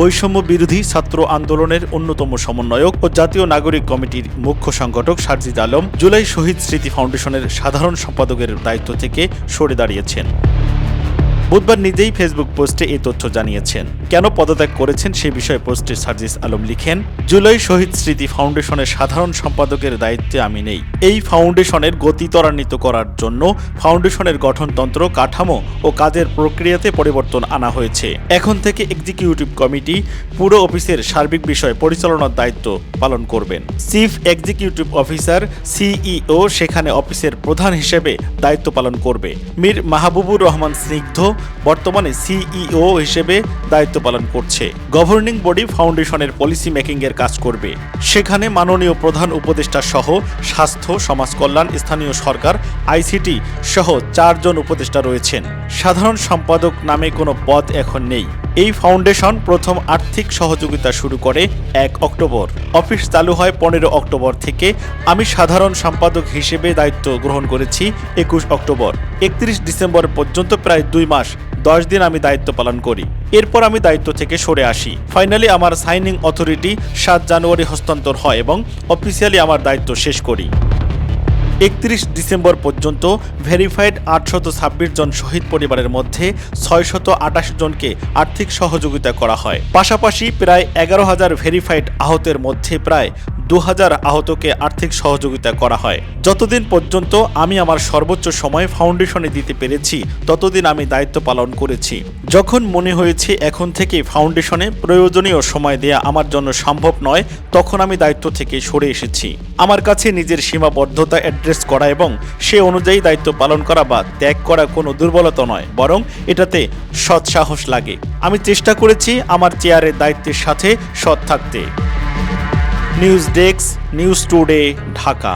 বৈষম্য বিরোধী ছাত্র আন্দোলনের অন্যতম সমন্বয়ক ও জাতীয় নাগরিক কমিটির মুখ্য সংগঠক সারজিদ আলম জুলাই শহীদ স্মৃতি ফাউন্ডেশনের সাধারণ সম্পাদকের দায়িত্ব থেকে সরে দাঁড়িয়েছেন। বুধবার নিজেই ফেসবুক পোস্টে এই তথ্য জানিয়েছেন। কেন পদত্যাগ করেছেন সে বিষয়ে পোস্টে সার্জিস আলম লিখেন, জুলাই শহীদ স্মৃতি ফাউন্ডেশনের সাধারণ সম্পাদকের দায়িত্বে আমি নেই। এই ফাউন্ডেশনের গতি ত্বরান্বিত করার জন্য ফাউন্ডেশনের গঠনতন্ত্র, কাঠামো ও কাজের প্রক্রিয়াতে পরিবর্তন আনা হয়েছে। এখন থেকে এক্সিকিউটিভ কমিটি পুরো অফিসের সার্বিক বিষয় পরিচালনার দায়িত্ব পালন করবেন। চিফ এক্সিকিউটিভ অফিসার, সিইও, সেখানে অফিসের প্রধান হিসেবে দায়িত্ব পালন করবে। মীর মাহবুবুর রহমান স্নিগ্ধ বর্তমানে সিইও হিসেবে দায়িত্ব পালন করছে। গভর্নিং বডি ফাউন্ডেশনের পলিসি মেকিং এর কাজ করবে। সেখানে মাননীয় প্রধান উপদেষ্টা সহ স্বাস্থ্য, সমাজ কল্যাণ, স্থানীয় সরকার, আইসিটি সহ চারজন উপদেষ্টা রয়েছেন। সাধারণ সম্পাদক নামে কোনো পদ এখন নেই। এই ফাউন্ডেশন প্রথম আর্থিক সহযোগিতা শুরু করে এক অক্টোবর। অফিস চালু হয় পনেরো অক্টোবর থেকে। আমি সাধারণ সম্পাদক হিসেবে দায়িত্ব গ্রহণ করেছি একুশ অক্টোবর। একত্রিশ ডিসেম্বর পর্যন্ত প্রায় দুই মাস, দশ দিন আমি দায়িত্ব পালন করি। এরপর আমি দায়িত্ব থেকে সরে আসি। ফাইনালি আমার সাইনিং অথরিটি সাত জানুয়ারি হস্তান্তর হয় এবং অফিসিয়ালি আমার দায়িত্ব শেষ করি। একত্রিশ ডিসেম্বর পর্যন্ত ভেরিফাইড আটশত ছাব্বিশ জন শহীদ পরিবারের মধ্যে ছয়শত আটাশ জনকে আর্থিক সহযোগিতা করা হয়। পাশাপাশি প্রায় এগারো হাজার ভেরিফাইড আহতের মধ্যে প্রায় দু হাজার আহতকে আর্থিক সহযোগিতা করা হয়। যতদিন পর্যন্ত আমি আমার সর্বোচ্চ সময় ফাউন্ডেশনে দিতে পেরেছি, ততদিন আমি দায়িত্ব পালন করেছি। যখন মনে হয়েছে এখন থেকে ফাউন্ডেশনে প্রয়োজনীয় সময় দেয়া আমার জন্য সম্ভব নয়, তখন আমি দায়িত্ব থেকে সরে এসেছি। আমার কাছে নিজের সীমাবদ্ধতা অ্যাড্রেস করা এবং সে অনুযায়ী দায়িত্ব পালন করা বা ত্যাগ করা কোনো দুর্বলতা নয়, বরং এটাতে সৎসাহস লাগে। আমি চেষ্টা করেছি আমার চেয়ারের দায়িত্বের সাথে সৎ থাকতে। News desk news today Dhaka.